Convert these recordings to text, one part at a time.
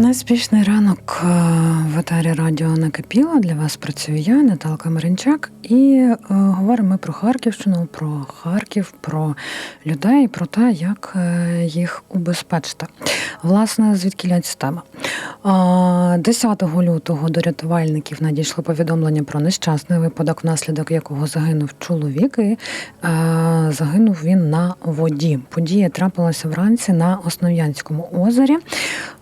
Неспішний ранок е, в етері радіо накипіло. Для вас працюю я, Наталка Маринчак, і е, говоримо ми про Харківщину, про Харків, про людей, про те, як е, їх убезпечити. Власне, звідки ця тема? Е, 10 лютого до рятувальників надійшло повідомлення про нещасний випадок, внаслідок якого загинув чоловік, і загинув він на воді. Подія трапилася вранці на Основ'янському озері.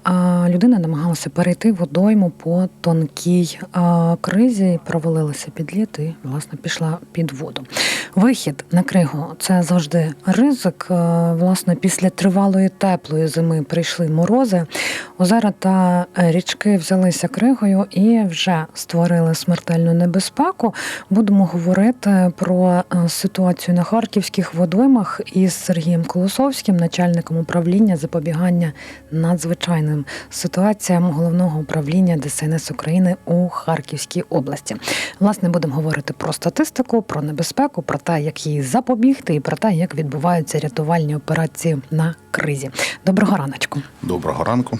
А, Людина намагалася перейти водойму по тонкій кризі, провалилася під лід і, власне, пішла під воду. Вихід на кригу це завжди ризик. Власне, після тривалої теплої зими прийшли морози. Озера та річки взялися кригою і вже створили смертельну небезпеку. Будемо говорити про ситуацію на харківських водоймах із Сергієм Колосовським, начальником управління запобігання надзвичайним ситуаціям головного управління ДСНС України у Харківській області. Власне, будемо говорити про статистику, про небезпеку, про те, як її запобігти, і про те, як відбуваються рятувальні операції на кризі. Доброго раночку. Доброго ранку.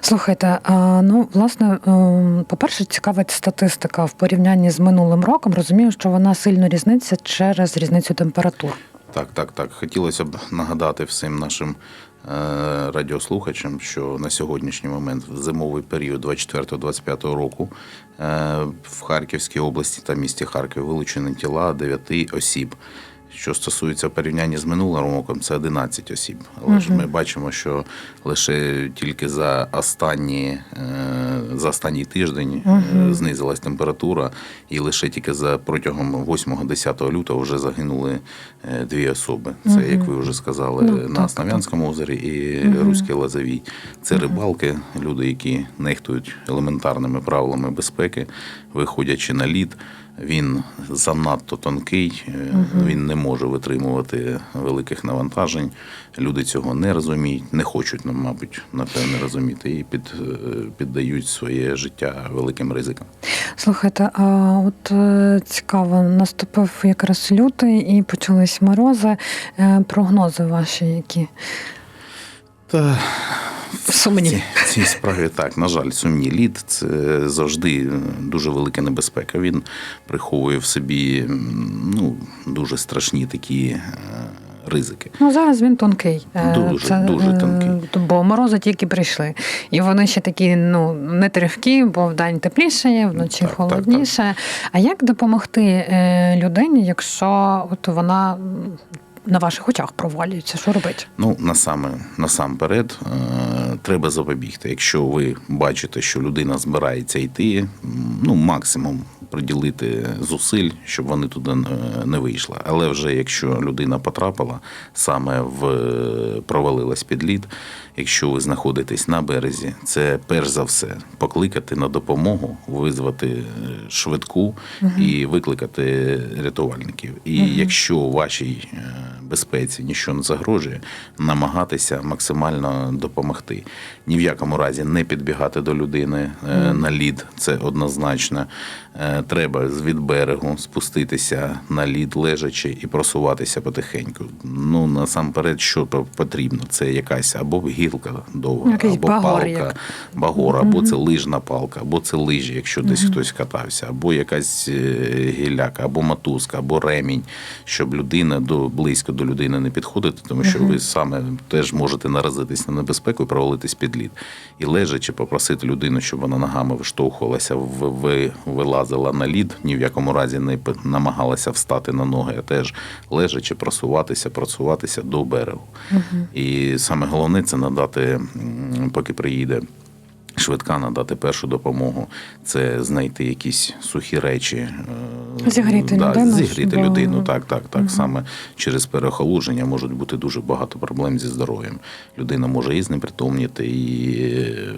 Слухайте, ну власне, ем, по-перше, цікавить статистика в порівнянні з минулим роком. Розумію, що вона сильно різниця через різницю температур. Так, так, так. Хотілося б нагадати всім нашим радіослухачам, що на сьогоднішній момент, в зимовий період 24-25 року, е, в Харківській області та місті Харків вилучені тіла 9 осіб. Що стосується порівняння з минулим роком, це 11 осіб. Але ж ми бачимо, що лише тільки за останні е, за останній тиждень е, знизилась температура, і лише тільки за протягом 8-10 лютого вже загинули е, дві особи. Це, як ви вже сказали, Ну, на Основ'янському озері і Руській Лазовій. Це рибалки, люди, які нехтують елементарними правилами безпеки, виходячи на лід. Він занадто тонкий, е, він не може витримувати великих навантажень. Люди цього не розуміють, не хочуть, ну, мабуть, напевне, розуміти і під, е, піддають своє життя великим ризикам. Слухайте, а от е, цікаво, наступив якраз лютий і почались морози. Прогнози ваші які? Та Сумні. в цій справі так, на жаль, сумні лід це завжди дуже велика небезпека. Він приховує в собі ну, дуже страшні такі е, ризики. Ну зараз він тонкий. Е, Дуже, дуже е, тонкий. Бо морози тільки прийшли. І вони ще такі ну не тривкі, бо вдень тепліше, вночі Так, так, холодніше. А як допомогти людині, якщо от вона на ваших очах провалюється? Що робити? Ну, насаме, насамперед, треба запобігти. Якщо ви бачите, що людина збирається йти, ну, максимум приділити зусиль, щоб вони туди не вийшли. Але вже якщо людина потрапила, саме в провалилась під лід, якщо ви знаходитесь на березі, це перш за все покликати на допомогу, визвати е, швидку і викликати рятувальників. І якщо вашій е, безпеці нічого не загрожує, намагатися максимально допомогти. Ні в якому разі не підбігати до людини е, на лід, це однозначно. Треба з від берегу спуститися на лід лежачи і просуватися потихеньку. Ну насамперед, що по- потрібно, це якась або гілка довга, Якийсь або багор, палка, як. багор, або це лижна палка, або це лижі, якщо десь хтось катався, або якась е, гіляка, або мотузка, або ремінь, щоб людина до близько до людини не підходити, тому що ви саме теж можете наразитись на небезпеку і провалитись під лід. І лежачи, попросити людину, щоб вона ногами виштовхувалася, в- ви- на лід, ні в якому разі не намагалася встати на ноги, а теж лежачи, просуватися, просуватися до берегу. І саме головне це надати, поки приїде. Швидка надати першу допомогу, це знайти якісь сухі речі, е, Зігріти да, людину, Зігріти бо- людину, так, так, так. Саме через переохолодження можуть бути дуже багато проблем зі здоров'ям. Людина може і знепритомніти, і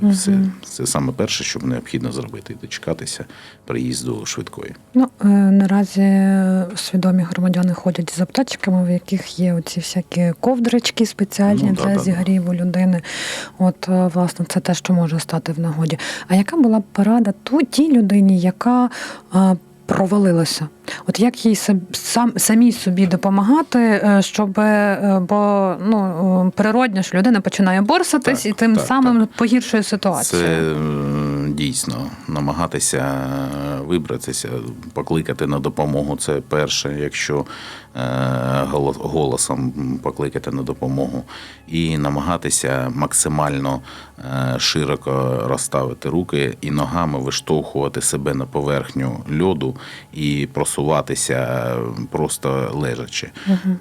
е, все. Це саме перше, що необхідно зробити, дочекатися приїзду швидкої. Ну е, наразі свідомі громадяни ходять з аптечками, в яких є оці всякі ковдрички спеціальні Ну, для да-да-да. зігріву людини. От власне це те, що може стати в нагоді. А яка була б порада ту тій людині, яка провалилася От як їй сам, сам самій собі допомагати, е, щоб е, бо ну природньо ж людина починає борсатись Так, і тим так, самим погіршує ситуацію. Це дійсно намагатися вибратися, покликати на допомогу. Це перше, якщо е, голосом покликати на допомогу, і намагатися максимально е, широко розставити руки і ногами виштовхувати себе на поверхню льоду і просуватися е, просто лежачи.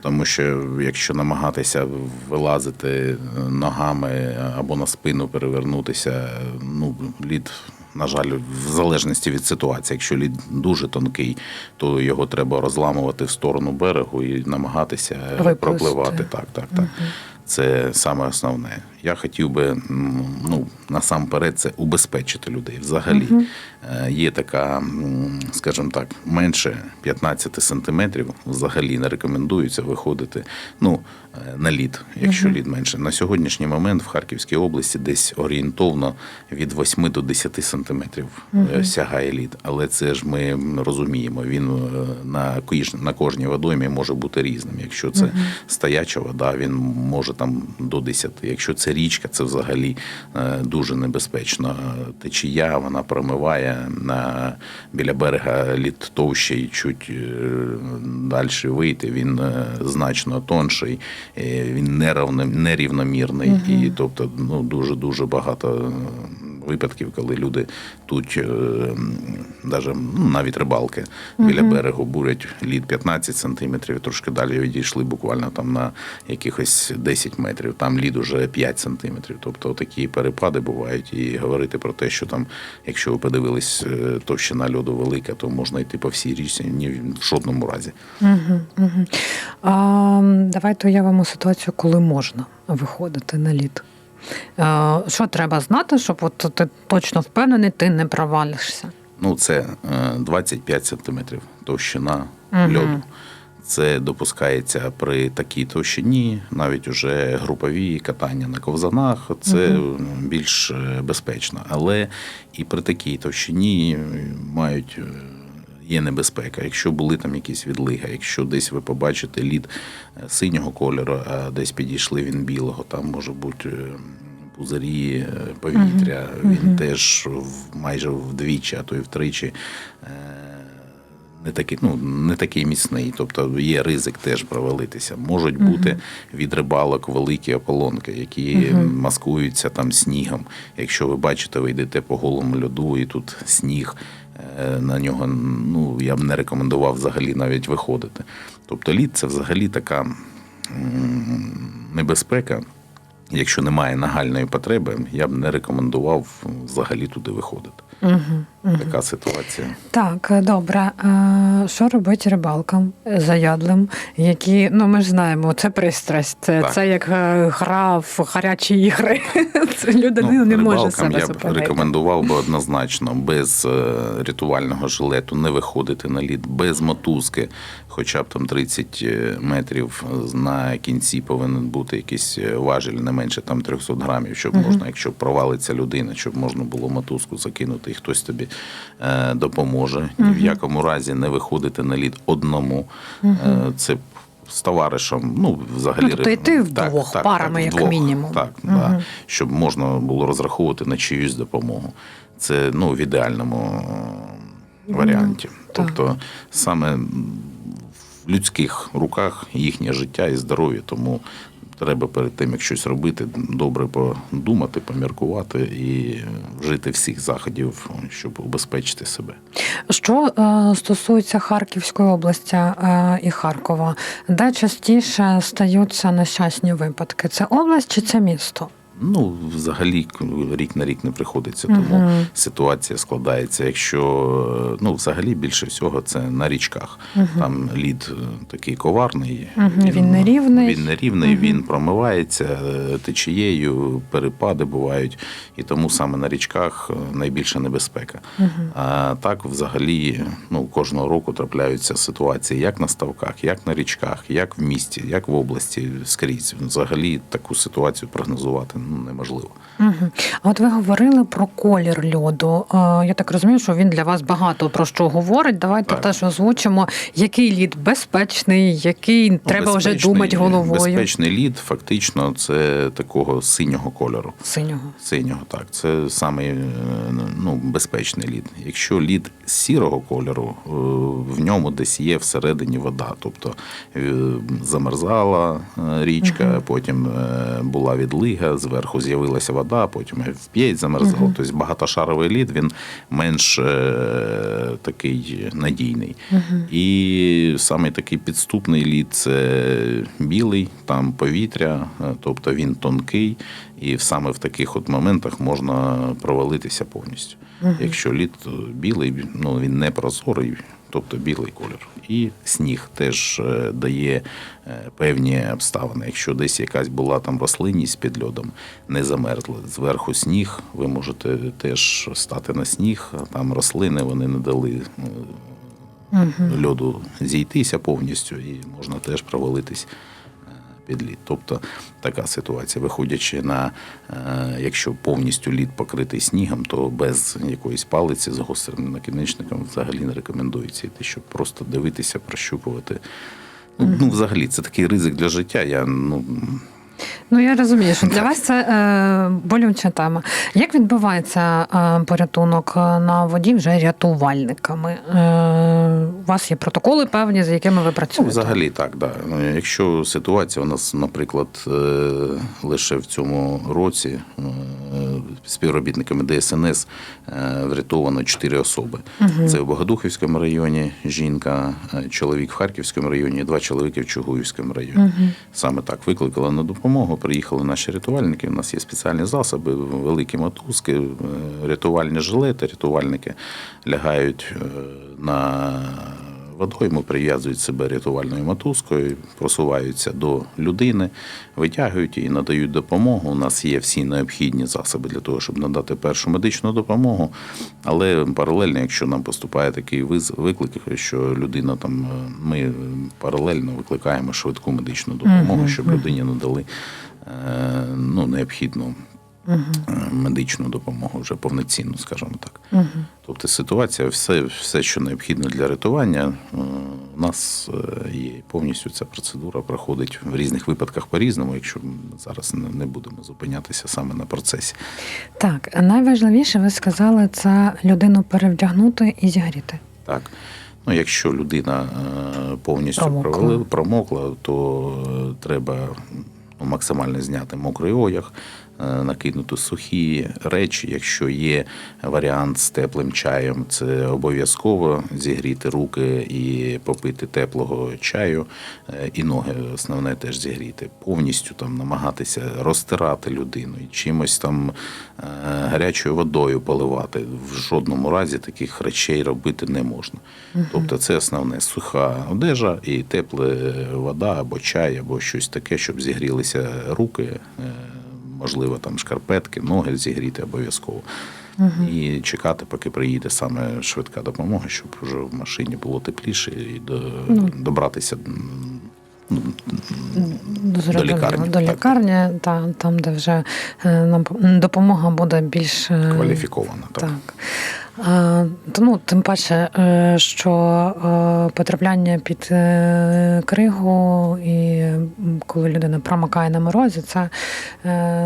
Тому що якщо намагатися вилазити ногами або на спину перевернутися, ну лід. На жаль, в залежності від ситуації, якщо лід дуже тонкий, то його треба розламувати в сторону берегу і намагатися Випусти. пропливати. Так, так, так. Це саме основне. Я хотів би ну, насамперед це убезпечити людей. Взагалі Е, є така, скажімо так, менше 15 сантиметрів взагалі не рекомендується виходити ну, е, на лід, якщо лід менше. На сьогоднішній момент в Харківській області десь орієнтовно від 8 до 10 сантиметрів е, сягає лід. Але це ж ми розуміємо, він на на кожній водоймі може бути різним. Якщо це стояча вода, він може там до 10. Якщо це річка, це взагалі е, дуже небезпечно. Течія вона промиває на біля берега лід товщий, чуть е, далі вийти. Він е, значно тонший, е, він нерівномірний, нерівномірний. І тобто, ну дуже дуже багато. Випадків, коли люди тут е, даже, ну, навіть рибалки біля берегу бурять лід 15 сантиметрів, трошки далі відійшли буквально там на якихось 10 метрів. Там лід уже 5 сантиметрів. Тобто такі перепади бувають. І говорити про те, що там, якщо ви подивились, е, товщина льоду велика, то можна йти по всій річці ні в жодному разі. Угу, угу. А, давайте уявимо ситуацію, коли можна виходити на лід. А, що треба знати, щоб от ти точно впевнений, ти не провалишся? Ну, це е, 25 сантиметрів товщина Мгм. льоду. Це допускається при такій товщині, навіть уже групові катання на ковзанах. Це більш е, безпечно. Але і при такій товщині е, мають. Є небезпека, якщо були там якісь відлиги, якщо десь ви побачите лід е, синього кольору, а десь підійшли він білого, там може бути е, пузирі е, повітря, він теж в- майже вдвічі, а то й втричі не такий, ну, не такий міцний. Тобто є ризик теж провалитися. Можуть бути від рибалок великі ополонки, які маскуються там снігом. Якщо ви бачите, ви йдете по голому льоду, і тут сніг. Е, На нього ну я б не рекомендував взагалі навіть виходити. Тобто лід це взагалі така небезпека. Якщо немає нагальної потреби, я б не рекомендував взагалі туди виходити. Угу. Така ситуація. Так, е, добре. Що робити рибалкам заядлим, які, ну ми ж знаємо, це пристрасть, це, Так. це як е, гра в гарячі ігри. Це людина не може себе Ну, я б рекомендував би однозначно без е, рятувального жилету не виходити на лід, без мотузки, хоча б там 30 метрів на кінці повинен бути якийсь важіль не менше там 300 грамів, щоб можна, якщо провалиться людина, щоб можна було мотузку закинути, і хтось тобі е, допоможе. Ні в якому разі не виходити на лід одному. Е, Це з товаришем, ну взагалі Ну, тобто йти вдвох, парами, як мінімум. Так, да, щоб можна було розраховувати на чиюсь допомогу. Це ну, в ідеальному е, варіанті. так. Тобто саме в людських руках їхнє життя і здоров'я, тому треба перед тим, як щось робити, добре подумати, поміркувати і вжити всіх заходів, щоб убезпечити себе. Що е, стосується Харківської області е, і Харкова, де частіше стаються нещасні випадки? Це область чи це місто? Ну, взагалі рік на рік не приходиться, тому ситуація складається. Якщо ну, взагалі більше всього це на річках. Там лід е, такий коварний, Він нерівний. Він нерівний, він промивається е, течією, перепади бувають, і тому саме на річках е, найбільша небезпека. А так, взагалі, ну кожного року трапляються ситуації як на ставках, як на річках, як в місті, як в області скрізь. Взагалі таку ситуацію прогнозувати неможливо. Угу. А от ви говорили про колір льоду. Е, Я так розумію, що він для вас багато про що говорить. Давайте Так. теж озвучимо, який лід безпечний, який треба вже Ну, думати головою. Безпечний лід, фактично, це такого синього кольору. Синього. Синього, так. Це саме ну, безпечний лід. Якщо лід сірого кольору, е, в ньому десь є всередині вода. Тобто е, замерзала річка, потім е, була відлига, зверху з'явилася вода, потім вп'ять замерзало. Тобто багатошаровий лід він менш е, такий надійний. І саме такий підступний лід це білий, там повітря, е, тобто він тонкий, і саме в таких от моментах можна провалитися повністю. Якщо лід білий, ну він не прозорий, тобто білий колір. І сніг теж е, дає е, певні обставини. Якщо десь якась була там рослинність під льодом, не замерзла. Зверху сніг, ви можете теж стати на сніг, а там рослини вони не дали е, льоду зійтися повністю, і можна теж провалитись під лід. Тобто така ситуація, виходячи на, е, якщо повністю лід покритий снігом, то без якоїсь палиці з гострим накінечником взагалі не рекомендується йти, щоб просто дивитися, прощупувати. Ну, ну, взагалі, це такий ризик для життя. Я ну Ну я розумію, що для вас це е, болюча тема. Як відбувається е, порятунок на воді вже рятувальниками? Е, у вас є протоколи певні, з якими ви Ну, працюєте? взагалі так, да. Ну, Якщо ситуація у нас, наприклад, е, лише в цьому році е, співробітниками ДСНС е, врятовано 4 особи. Це в Богодухівському районі жінка, е, чоловік в Харківському районі, два чоловіки в Чугуївському районі. Саме так викликали на допомогу. Приїхали наші рятувальники. У нас є спеціальні засоби, великі мотузки, е, рятувальні жилети, рятувальники лягають е, на водойму, прив'язують себе рятувальною мотузкою, просуваються до людини, витягують її, надають допомогу. У нас є всі необхідні засоби для того, щоб надати першу медичну допомогу. Але паралельно, якщо нам поступає такий виклик, що людина там, е, ми паралельно викликаємо швидку медичну допомогу, щоб людині надали е, ну, необхідну. Е, Медичну допомогу вже повноцінну, скажімо так. Тобто ситуація, все, все, що необхідно для рятування, е, у нас е, є повністю ця процедура проходить в різних випадках по-різному, якщо ми зараз не- будемо зупинятися саме на процесі. Так, найважливіше, ви сказали, це людину перевдягнути і зігріти. Так. Ну, якщо людина повністю Промокла. промокла, то треба ну, максимально зняти мокрий одяг, е, накинути сухі речі. Якщо є варіант з теплим чаєм, це обов'язково зігріти руки і попити теплого чаю, е, і ноги основне теж зігріти. Повністю там намагатися розтирати людину і чимось там е, гарячою водою поливати. В жодному разі таких речей робити не можна. Тобто це основне суха одежа і тепла вода або чай, або щось таке, щоб зігрілися руки, можливо, там шкарпетки, ноги зігріти обов'язково. І чекати, поки приїде саме швидка допомога, щоб вже в машині було тепліше і до, добратися до, до Зрозуміло. лікарні, До так. лікарні, та, там, де вже е, допомога буде більш е, кваліфікована. Так. Так. А, то, ну, тим паче, е, що е, потрапляння під е, кригу, і коли людина промокає на морозі, це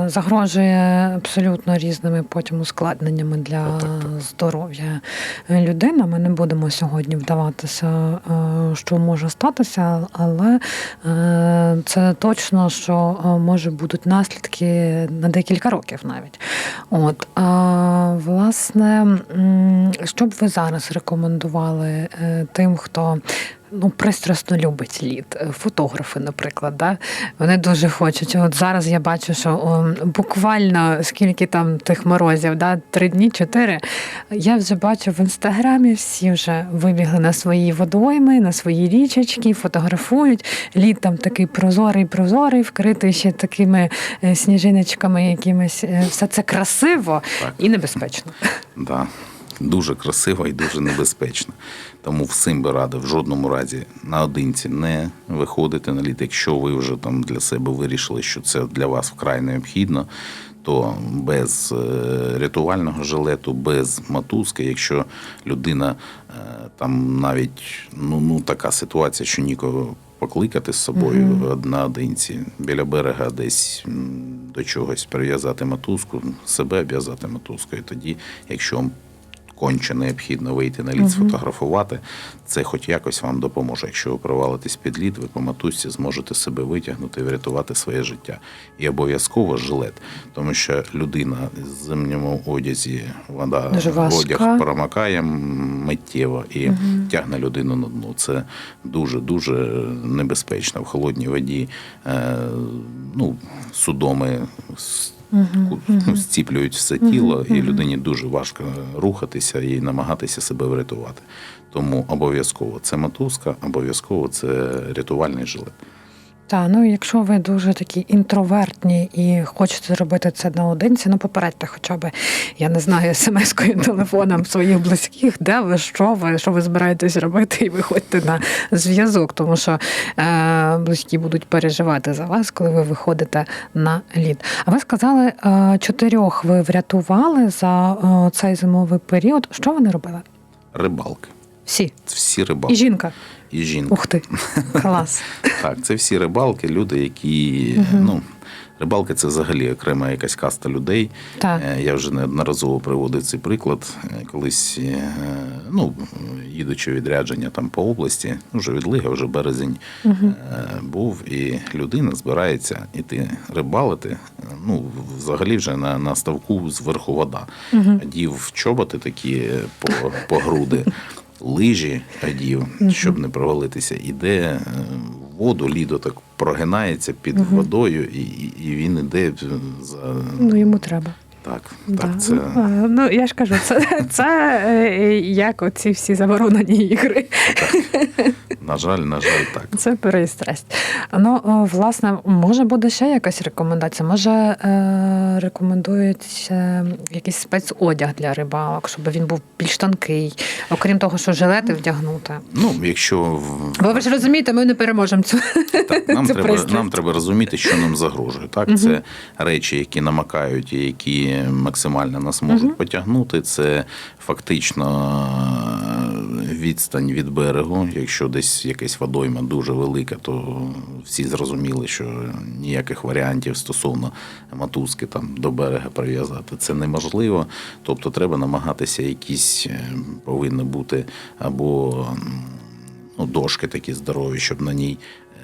загрожує абсолютно різними потім ускладненнями для здоров'я людини. Ми не будемо сьогодні вдаватися, що може статися, але це точно, що може будуть наслідки на декілька років навіть. От, а, власне, що б ви зараз рекомендували е, тим, хто ну, пристрасно любить лід? Е, Фотографи, наприклад, да? вони дуже хочуть. От зараз я бачу, що о, буквально скільки там тих морозів, да? три дні, чотири. Я вже бачу в інстаграмі, всі вже вибігли на свої водойми, на свої річечки, фотографують. Лід там такий прозорий, прозорий, вкритий ще такими е, сніжиночками, якимись. Е, Все це красиво Так. і небезпечно. Да. Дуже красиво і дуже небезпечно. Тому всім би радив в жодному разі наодинці не виходити на лід. Якщо ви вже там для себе вирішили, що це для вас вкрай необхідно, то без е, рятувального жилету, без мотузки, якщо людина е, там навіть ну, ну така ситуація, що нікого покликати з собою Мгм. наодинці біля берега, десь до чогось прив'язати мотузку, себе обв'язати мотузкою. Тоді, якщо конче необхідно вийти на лід, Мгм. сфотографувати, це хоч якось вам допоможе. Якщо ви провалитесь під лід, ви по мотузці зможете себе витягнути і врятувати своє життя. І обов'язково жилет, тому що людина з зимньому одязі, вода одяг промокає миттєво і Мгм. тягне людину на дно. Це дуже дуже небезпечно в холодній воді. Е, ну, судоми ну, зціплюють все тіло, угу, і людині дуже важко рухатися і намагатися себе врятувати. Тому обов'язково це мотузка, обов'язково це рятувальний жилет. Так, ну якщо ви дуже такі інтровертні і хочете зробити це наодинці, ну попередьте хоча б, я не знаю, смс-кою телефоном своїх близьких, де ви, що ви, що ви збираєтесь робити, і виходьте на зв'язок, тому що е, близькі будуть переживати за вас, коли ви виходите на лід. А ви сказали, е, чотирьох ви врятували за е, цей зимовий період. Що вони робили? Рибалки. Всі. Всі І жінка. І жінка. Ух ти, клас. Так, це всі рибалки, люди, які. Мгм. ну, Рибалки це взагалі окрема якась каста людей. Так. Е, Я вже неодноразово приводив цей приклад. Е, Колись, е, ну, їдучи відрядження там по області, вже відлига, вже березень е, був, і людина збирається іти рибалити. Ну, взагалі вже на, на ставку зверху вода. Мгм. Одів чоботи такі по, по груди, лижі радів, щоб не провалитися. Іде е, в воду, лідо так прогинається під угу. водою, і- і він іде за. Ну йому треба. Так, Да. так, це Ну, я ж кажу, це, це е, як оці всі заборонені ігри. на жаль, на жаль, так. Це пристрасть. Ну, власне, може буде ще якась рекомендація? Може, е, рекомендують е, якийсь спецодяг для рибалок, щоб він був більш тонкий, окрім того, що жилети вдягнути. Ну, якщо Бо ви ж розумієте, ми не переможемо цю. Так, нам Це треба, пристрасть. нам треба розуміти, що нам загрожує. Так, Мгм. це речі, які намакають і які максимально нас можуть Мгм. потягнути. Це фактично е, відстань від берегу. Якщо десь якась водойма дуже велика, то всі зрозуміли, що ніяких варіантів стосовно мотузки там до берега прив'язати це неможливо. Тобто, треба намагатися якісь е, повинні бути або ну, дошки такі здорові, щоб на ній.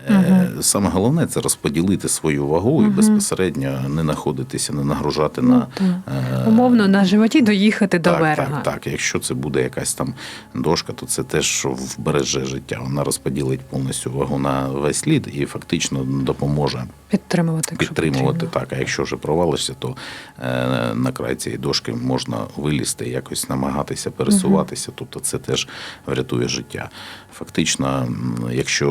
Мгм. Саме головне це розподілити свою вагу і безпосередньо не знаходитися, не нагружати Ну, на так. е, Умовно на животі доїхати до так, берега. Так, так. Якщо це буде якась там дошка, то це теж вбереже життя. Вона розподілить повністю вагу на весь лід і фактично допоможе Підтримувати, підтримувати потрібно. так. А якщо вже провалишся, то е, на край цієї дошки можна вилізти, якось намагатися пересуватися. Тобто це теж врятує життя. Фактично, якщо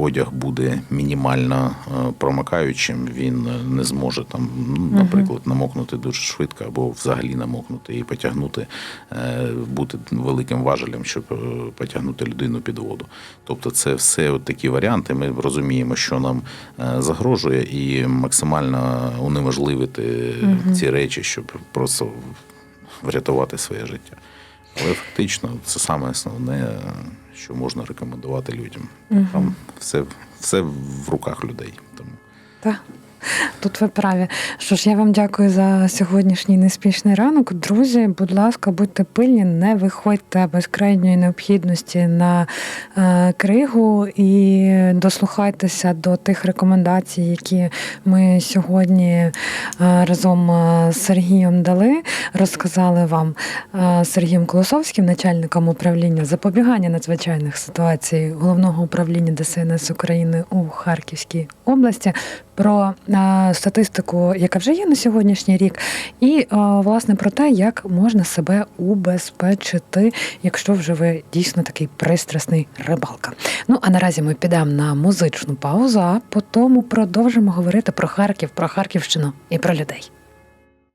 одяг буде мінімально е, промокаючим, він е, не зможе там, ну, наприклад, намокнути дуже швидко або взагалі намокнути і потягнути, е, бути великим важелем, щоб потягнути людину під воду. Тобто, це все от такі варіанти. Ми розуміємо, що нам загрожує, і максимально унеможливити ці речі, щоб просто врятувати своє життя. Але фактично це саме основне, що можна рекомендувати людям. Угу. Там все, все в руках людей. Тому Так. Тут ви праві. Що ж, я вам дякую за сьогоднішній неспішний ранок. Друзі, будь ласка, будьте пильні, не виходьте без крайньої необхідності на е, кригу і дослухайтеся до тих рекомендацій, які ми сьогодні е, разом е, з Сергієм дали. Розказали вам е, Сергієм Колосовським, начальником управління запобігання надзвичайних ситуацій головного управління ДСНС України у Харківській області. Про статистику, яка вже є на сьогоднішній рік, і е, власне про те, як можна себе убезпечити, якщо вже ви дійсно такий пристрасний рибалка. Ну а наразі ми підемо на музичну паузу, а потім продовжимо говорити про Харків, про Харківщину і про людей.